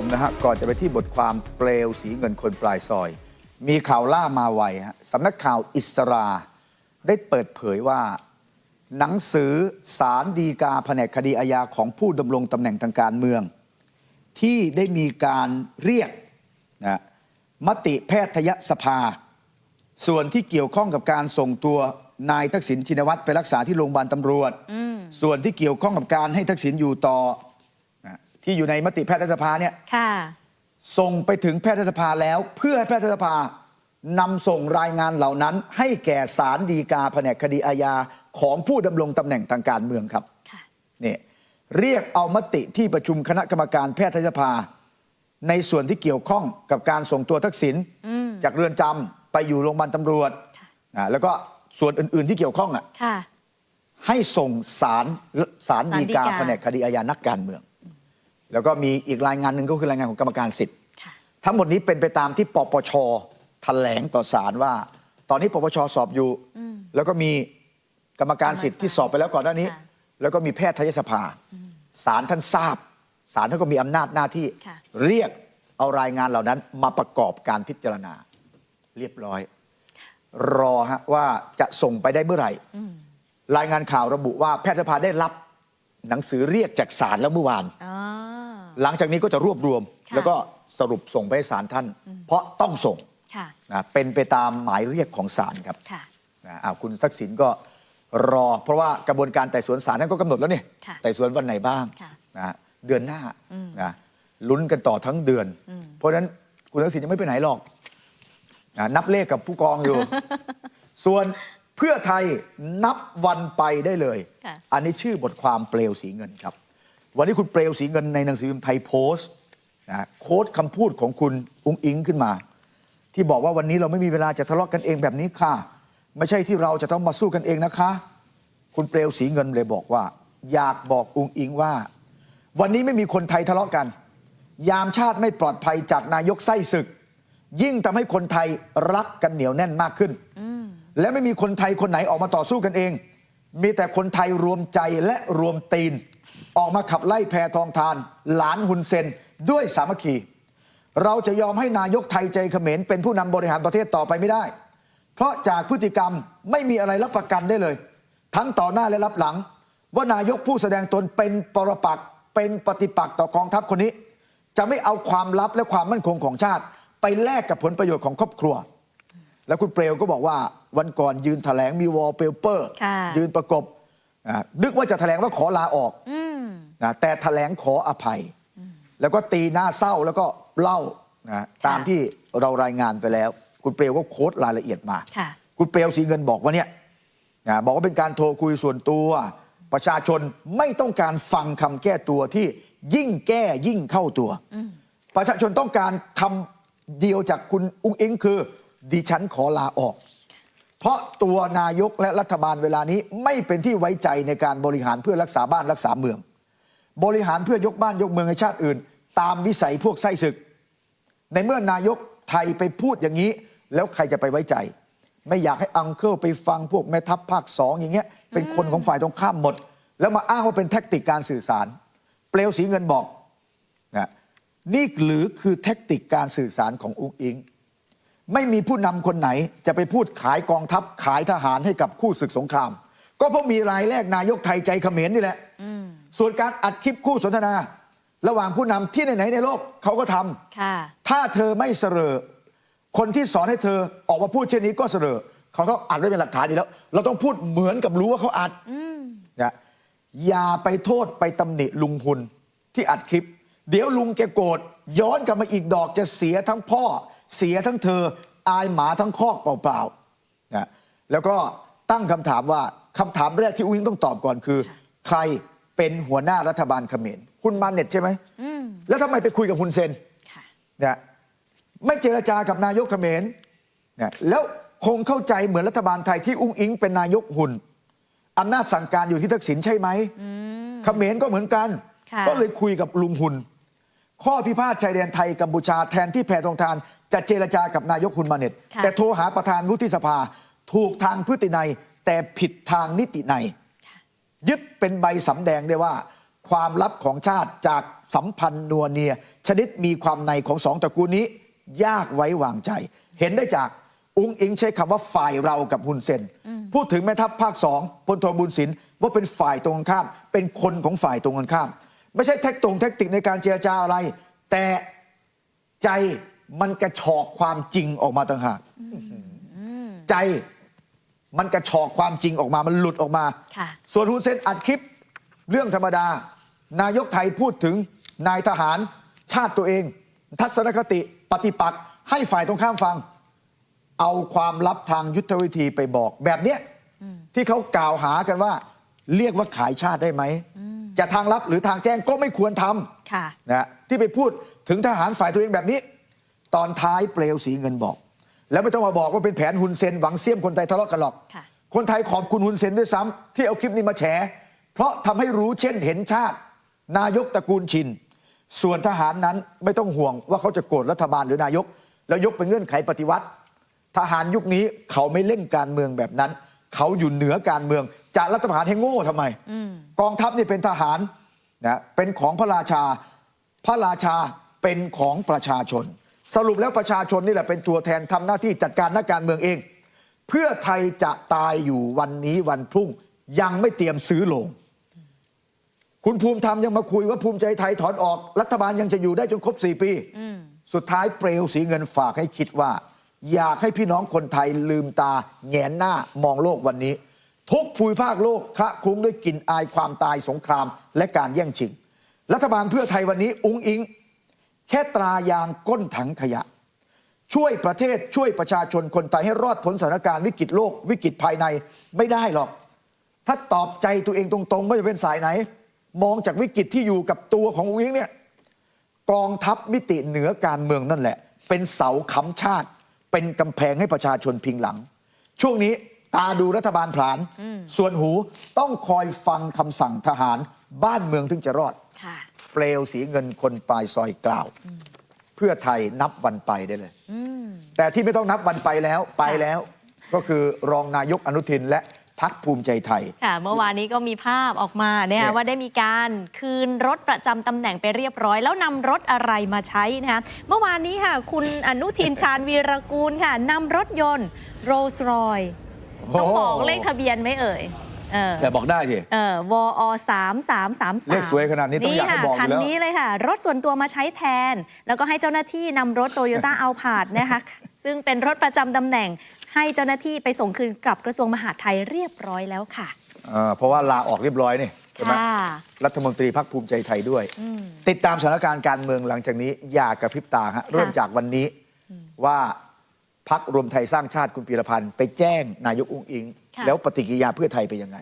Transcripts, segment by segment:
มนะฮะก่อนจะไปที่บทความเปลวสีเงินคนปลายซอย มีข่าวล่ามาไวฮะสำนักข่าวอิสรา ได้เปิดเผยว่า หนังสือสารดีกาแผนกคดีอาญาของผู้ดำรงตำแหน่งทางการเมือง ที่ได้มีการเรียกนะมติแพทยสภา ส่วนที่เกี่ยวข้องกับการส่งตัวนายทักษิณชินวัตรไปรักษาที่โรงพยาบาลตำรวจ ส่วนที่เกี่ยวข้องกับการให้ทักษิณอยู่ต่อนะ ที่อยู่ในมติแพทยสภาเนี่ยค่ะ ส่งไปถึงแพทยสภาแล้ว เพื่อให้แพทยสภานำส่งรายงานเหล่านั้น ให้แก่ศาลฎีกาแผนกคดีอาญาของผู้ดำรงตำแหน่งทางการเมืองครับค่ะนี่เรียกเอามติที่ประชุมคณะกรรมการแพทยสภา ในส่วนที่เกี่ยวข้องกับการส่งตัวทักษิณจากเรือนจำไปอยู่โรงพยาบาลตำรวจค่ะ อ่าแล้วก็ส่วนอื่น ๆที่เกี่ยวข้องอะ ค่ะ ให้ส่งสารสารศาลฎีฎีกากา แผนกคดีอาญานักการเมือง แล้วก็มีอีกรายงานหนึ่งก็คือรายงานของกรรมการสิทธิ์ค่ะทั้งหมดนี้เป็นไปตามที่ปปชแถลงต่อศาลว่า ตอนนี้ปปชสอบอยู่ แล้วก็มีกรรมการสิทธิ์ที่สอบไปแล้วก่อนหน้านี้ค่ะแล้วก็มีแพทยสภาศาลท่านทราบศาลท่านก็มีอำนาจหน้าที่ค่ะเรียกเอารายงานเหล่านั้นมาประกอบการพิจารณา เรียบร้อย รอฮะว่าจะส่งไปได้เมื่อไหร่ รายงานข่าวระบุว่าแพทยสภาได้รับหนังสือเรียกจากศาลแล้วเมื่อวานอ๋อ หลังจากนี้ก็จะรวบรวมค่ะแล้วก็สรุปส่งไปให้ศาลท่าน เพราะต้องส่งค่ะนะเป็นไปตามหมายเรียกของศาลครับค่ะนะอ้าวคุณทักษิณก็รอ เพราะว่ากระบวนการไต่สวนศาลท่านก็กำหนดแล้วนี่ค่ะไต่สวนวันไหนบ้างค่ะนะเดือนหน้านะลุ้นกันต่อทั้งเดือน เพราะฉะนั้นคุณทักษิณยังไม่ไปไหนหรอกนะนับเลขกับผู้กองอยู่ ส่วนเพื่อไทยนับวันไปได้เลย ค่ะ อันนี้ชื่อบทความเปลวสีเงินครับ วันนี้คุณเปลวสีเงินในหนังสือพิมพ์ไทยโพสต์นะโค้ดคำพูดของคุณอุ้งอิงขึ้นมา ที่บอกว่าวันนี้เราไม่มีเวลาจะทะเลาะกันเองแบบนี้ค่ะ ไม่ใช่ที่เราจะต้องมาสู้กันเองนะคะ คุณเปลวสีเงินเลยบอกว่า อยากบอกอุ้งอิงว่า วันนี้ไม่มีคนไทยทะเลาะกัน ยามชาติไม่ปลอดภัยจากนายกไส้ศึก ยิ่งทำให้คนไทยรักกันเหนียวแน่นมากขึ้น และไม่มีคนไทยคนไหนออกมาต่อสู้กันเอง มีแต่คนไทยรวมใจและรวมตีน ออกมาขับไล่แพทองทาน หลานฮุนเซนด้วยสามัคคีเราจะยอมให้นายกไทยใจเขมรเป็นผู้นำบริหารประเทศต่อไปไม่ได้ เพราะจากพฤติกรรมไม่มีอะไรรับประกันได้เลย ทั้งต่อหน้าและรับหลัง ว่านายกผู้แสดงตนเป็นปรปักษ์เป็นปฏิปักษ์ต่อกองทัพคนนี้ จะไม่เอาความลับและความมั่นคงของชาติ ไปแลกกับผลประโยชน์ของครอบครัว แล้วคุณเปลวก็บอกว่าวันก่อนยืนแถลงมีวอลเปเปอร์ค่ะยืนประกบอ่า นึกว่าจะแถลงว่าขอลาออกอืมนะแต่แถลงขออภัย แล้วก็ตีหน้าเศร้าแล้วก็เล่านะตามที่เรารายงานไปแล้ว คุณเปลวก็โค้ดรายละเอียดมาค่ะคุณเปลวสีเงินบอกว่าเนี่ยนะบอกว่าเป็นการโทรคุยส่วนตัว ประชาชนไม่ต้องการฟังคำแก้ตัวที่ยิ่งแก้ยิ่งเข้าตัว ประชาชนต้องการคำเดียวจากคุณอุ้งอิงคือ ดิฉันขอลาออก เพราะตัวนายกและรัฐบาลเวลานี้ไม่เป็นที่ไว้ใจในการบริหารเพื่อรักษาบ้านรักษาเมือง บริหารเพื่อยกบ้านยกเมืองให้ชาติอื่น ตามวิสัยพวกไส้ศึก ในเมื่อนายกไทยไปพูดอย่างนี้ แล้วใครจะไปไว้ใจ ไม่อยากให้อังเคิลไปฟังพวกแม่ทัพภาคสองอย่างเงี้ยเป็นคนของฝ่ายตรงข้ามหมด แล้วมาอ้างว่าเป็นแท็กติกการสื่อสาร เปลวสีเงินบอกนะนี่หรือคือแท็กติกการสื่อสารของอุ้งอิง ไม่มีผู้นำคนไหนจะไปพูดขายกองทัพขายทหารให้กับคู่ศึกสงคราม ก็เพราะมีรายแรกนายกไทยใจเขมรนี่แหละส่วนการอัดคลิปคู่สนทนา ระหว่างผู้นำที่ไหนๆในโลกเขาก็ทำค่ะถ้าเธอไม่เสรอคนที่สอนให้เธอออกมาพูดเช่นนี้ก็เสรอเขาต้องอัดไว้เป็นหลักฐานดีแล้ว เราต้องพูดเหมือนกับรู้ว่าเขาอัดนะอย่าไปโทษไปตำหนิลุงพุนที่อัดคลิป เดี๋ยวลุงแกโกรธ ย้อนกลับมาอีกดอกจะเสียทั้งพ่อ เสียทั้งเธอ อายหมาทั้งคอกเปล่าๆนะแล้วก็ตั้งคำถามว่าคำถามแรกที่อุ้งอิงต้องตอบก่อนคือ ใครเป็นหัวหน้ารัฐบาลเขมรคุณมาเน็ตใช่ไหมแล้วทำไมไปคุยกับฮุนเซนค่ะเนี่ยไม่เจรจากับนายกเขมรเนี่ยแล้วคงเข้าใจเหมือนรัฐบาลไทยที่อุ้งอิงเป็นนายกหุ่นอำนาจสั่งการอยู่ที่ทักษิณใช่ไหมเขมรก็เหมือนกันค่ะก็เลยคุยกับลุงหุ่น ข้อพิพาทชายแดนไทยกัมพูชาแทนที่แพทองทานจะเจรจากับนายกหุ่นมาเน็ต ค่ะ แต่โทรหาประธานวุฒิสภาถูกทางพฤตินัยแต่ผิดทางนิตินัยยึดเป็นใบสำแดงได้ว่า ความลับของชาติจากสัมพันธ์นัวเนีย ชนิดมีความในของสองตระกูลนี้ ยากไว้วางใจ เห็นได้จากอุ้งอิงใช้คำว่าฝ่ายเรากับฮุนเซน พูดถึงแม่ทัพภาคสองพลโทบุญสินว่าเป็นฝ่ายตรงกันข้าม เป็นคนของฝ่ายตรงกันข้าม ไม่ใช่แท็กตรงแท็กติกในการเจรจาอะไร แต่ใจมันกระชอกความจริงออกมาต่างหากใจมันกระชอกความจริงออกมามันหลุดออกมาค่ะส่วนฮุนเซนอัดคลิปเรื่องธรรมดา นายกไทยพูดถึงนายทหารชาติตัวเอง ทัศนคติปฏิปักษ์ให้ฝ่ายตรงข้ามฟัง เอาความลับทางยุทธวิธีไปบอกแบบเนี้ยที่เขากล่าวหากันว่า เรียกว่าขายชาติได้ไหม จะทางลับหรือทางแจ้งก็ไม่ควรทำค่ะนะที่ไปพูดถึงทหารฝ่ายตัวเองแบบนี้ ตอนท้ายเปลวสีเงินบอก แล้วไม่ต้องมาบอกว่าเป็นแผนฮุนเซนหวังเสี้ยมคนไทยทะเลาะกันหรอกค่ะคนไทยขอบคุณฮุนเซนด้วยซ้ำที่เอาคลิปนี้มาแฉ เพราะทำให้รู้เช่นเห็นชาติ นายกตระกูลชิน ส่วนทหารนั้นไม่ต้องห่วงว่าเขาจะโกรธรัฐบาลหรือนายก แล้วยกเป็นเงื่อนไขปฏิวัติ ทหารยุคนี้เขาไม่เล่นการเมืองแบบนั้น เขาอยู่เหนือการเมือง จะรัฐประหารให้โง่ทำไม กองทัพนี่เป็นทหารนะเป็นของพระราชา พระราชาเป็นของประชาชน สรุปแล้วประชาชนนี่แหละเป็นตัวแทนทำหน้าที่จัดการนักการเมืองเอง เพื่อไทยจะตายอยู่วันนี้วันพรุ่งยังไม่เตรียมซื้อโลง คุณภูมิธรรมยังมาคุยว่าภูมิใจไทยถอนออก รัฐบาลยังจะอยู่ได้จนครบ4ปี สุดท้ายเปลวสีเงินฝากให้คิดว่า อยากให้พี่น้องคนไทยลืมตาแงนหน้ามองโลกวันนี้ ทุกภูมิภาคโลกคะคลุ้งด้วยกลิ่นอายความตายสงครามและการแย่งชิง รัฐบาลเพื่อไทยวันนี้อุ้งอิง แค่ตรายางก้นถังขยะ ช่วยประเทศช่วยประชาชนคนไทยให้รอดพ้นสถานการณ์วิกฤตโลก วิกฤตภายในไม่ได้หรอก ถ้าตอบใจตัวเองตรงๆไม่ว่าจะเป็นสายไหน มองจากวิกฤตที่อยู่กับตัวของอุ้งอิงเนี่ยกองทัพมิติเหนือการเมืองนั่นแหละ เป็นเสาค้ำชาติ เป็นกำแพงให้ประชาชนพิงหลัง ช่วงนี้ ตาดูรัฐบาลผลาน ส่วนหูต้องคอยฟังคำสั่งทหาร บ้านเมืองถึงจะรอดค่ะเปลวสีเงินคนปลายซอยกล่าว เพื่อไทยนับวันไปได้เลย แต่ที่ไม่ต้องนับวันไปแล้วไปแล้ว ก็คือรองนายกอนุทินและพักภูมิใจไทย ค่ะ เมื่อวานนี้ก็มีภาพออกมาเนี่ยเนี่ยว่าได้มีการคืนรถประจำตำแหน่งไปเรียบร้อย แล้วนำรถอะไรมาใช้นะคะเมื่อวานนี้ค่ะ คุณอนุทินชาญวีรกูลค่ะนำรถยนต์โรลส์รอย ต้องบอกเลขทะเบียนไหมเอ่ยเออแต่บอกได้สิเออวอสามสามสามสามเลขสวยขนาดนี้ต้องอยากให้บอกอยู่คันแล้วนี้เลยค่ะ รถส่วนตัวมาใช้แทน แล้วก็ให้เจ้าหน้าที่นำรถโตโยต้าเอาผาดนะคะ ซึ่งเป็นรถประจำตำแหน่ง ให้เจ้าหน้าที่ไปส่งคืนกลับกระทรวงมหาดไทยเรียบร้อยแล้วค่ะเอ่อเพราะว่าลาออกเรียบร้อยนี่ใช่ไหมค่ะรัฐมนตรีพักภูมิใจไทยด้วย ติดตามสถานการณ์การเมืองหลังจากนี้อย่ากระพริบตาฮะเริ่มจากวันนี้ว่า พักรวมไทยสร้างชาติคุณปีรพันธ์ไปแจ้งนายกอุ้งอิงค่ะแล้วปฏิกิริยาเพื่อไทยเป็นยังไง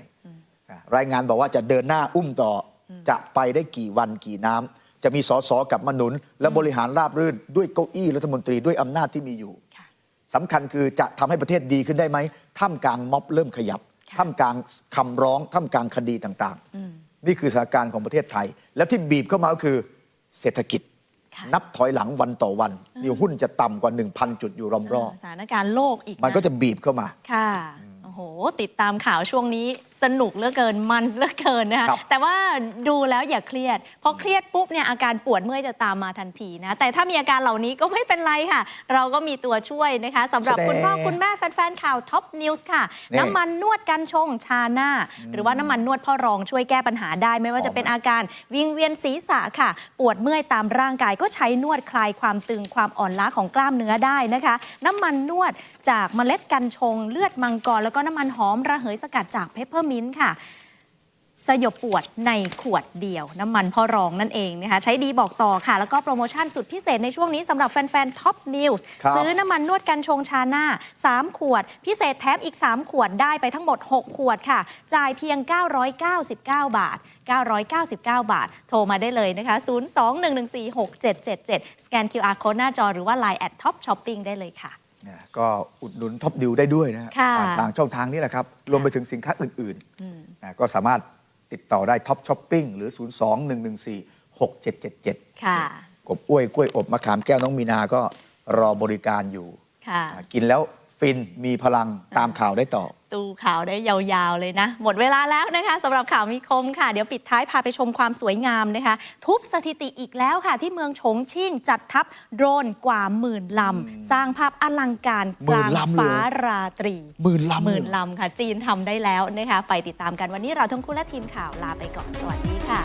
อะรายงานบอกว่าจะเดินหน้าอุ้มต่ออจะไปได้กี่วันกี่น้ำจะมีสสกลับมาหนุน และบริหารราบรื่นด้วยเก้าอี้รัฐมนตรีด้วยอำนาจที่มีอยู่ค่ะสำคัญคือจะทำให้ประเทศดีขึ้นได้ไหมท่ามกลางม็อบเริ่มขยับค่ะท่ามกลางคำร้องท่ามกลางคดีต่างๆ นี่คือสถานการณ์ของประเทศไทย และที่บีบเข้ามาก็คือเศรษฐกิจค่ะ นับถอยหลังวันต่อวันนี่หุ้นจะต่ำกว่า 1,000 จุดอยู่รอมรอบสถานการณ์โลกอีกมันก็นะจะบีบเข้ามาค่ะ โอ้โห ติดตามข่าวช่วงนี้สนุกเหลือเกินมันเหลือเกินนะคะครับ แต่ว่าดูแล้วอย่าเครียดพอเครียดปุ๊บเนี่ยอาการปวดเมื่อยจะตามมาทันทีนะ แต่ถ้ามีอาการเหล่านี้ก็ไม่เป็นไรค่ะ เราก็มีตัวช่วยนะคะสำหรับแสดงคุณพ่อคุณแม่แฟนๆข่าวท็อปนิวส์ค่ะ นี่น้ำมันนวดกันชงชาหน้า หรือว่าน้ำมันนวดพ่อรองช่วยแก้ปัญหาได้ ไม่ว่าจะเป็นอาการวิงเวียนศีรษะค่ะ ปวดเมื่อยตามร่างกายก็ใช้นวดคลายความตึงความอ่อนล้าของกล้ามเนื้อได้นะคะ น้ำมันนวดจากเมล็ดกัญชง เลือดมังกรแล้วก็น้ำมันหอมระเหยสกัดจากเพปเปอร์มินต์ค่ะสยบปวดในขวดเดียว น้ำมันพ่อรองนั่นเองนะคะใช้ดีบอกต่อค่ะ แล้วก็โปรโมชั่นสุดพิเศษในช่วงนี้สำหรับแฟนๆท็อปนิวส์ครับซื้อน้ำมันนวดกันชงชาหน้า 3 ขวด พิเศษแถมอีก 3 ขวดได้ไปทั้งหมด 6 ขวดค่ะ จ่ายเพียง 999 บาท 999 บาท โทรมาได้เลยนะคะ 02-114-6777 สแกน QR code หน้าจอหรือว่า Line at Top Shopping ได้เลยค่ะเนี่ยก็อุดหนุนท็อปดิวได้ด้วยนะฮะค่ะผ่านทางช่องทางนี้แหละครับ รวมไปถึงสินค้าอื่นๆนะก็สามารถติดต่อได้ท็อปช้อปปิ้งหรือ 02-114-6777 ค่ะ กบอ้วยกล้วยอบมะขามแก้วน้องมีนาก็รอบริการอยู่ค่ะ อ่ากินแล้วฟินมีพลังตามข่าวได้ต่อ ดูข่าวได้ยาวๆเลยนะ หมดเวลาแล้วนะคะสำหรับข่าวมีคมค่ะ เดี๋ยวปิดท้ายพาไปชมความสวยงามนะคะ ทุบสถิติอีกแล้วค่ะ ที่เมืองฉงชิ่งจัดทัพโดรนกว่าหมื่นลำ สร้างภาพอลังการกลางหมื่นลำเลยเหรอฟ้าราตรีหมื่นลำหมื่นเลยลำค่ะ จีนทำได้แล้วนะคะ ไปติดตามกันวันนี้เราทั้งคู่และทีมข่าวลาไปก่อนสวัสดีค่ะ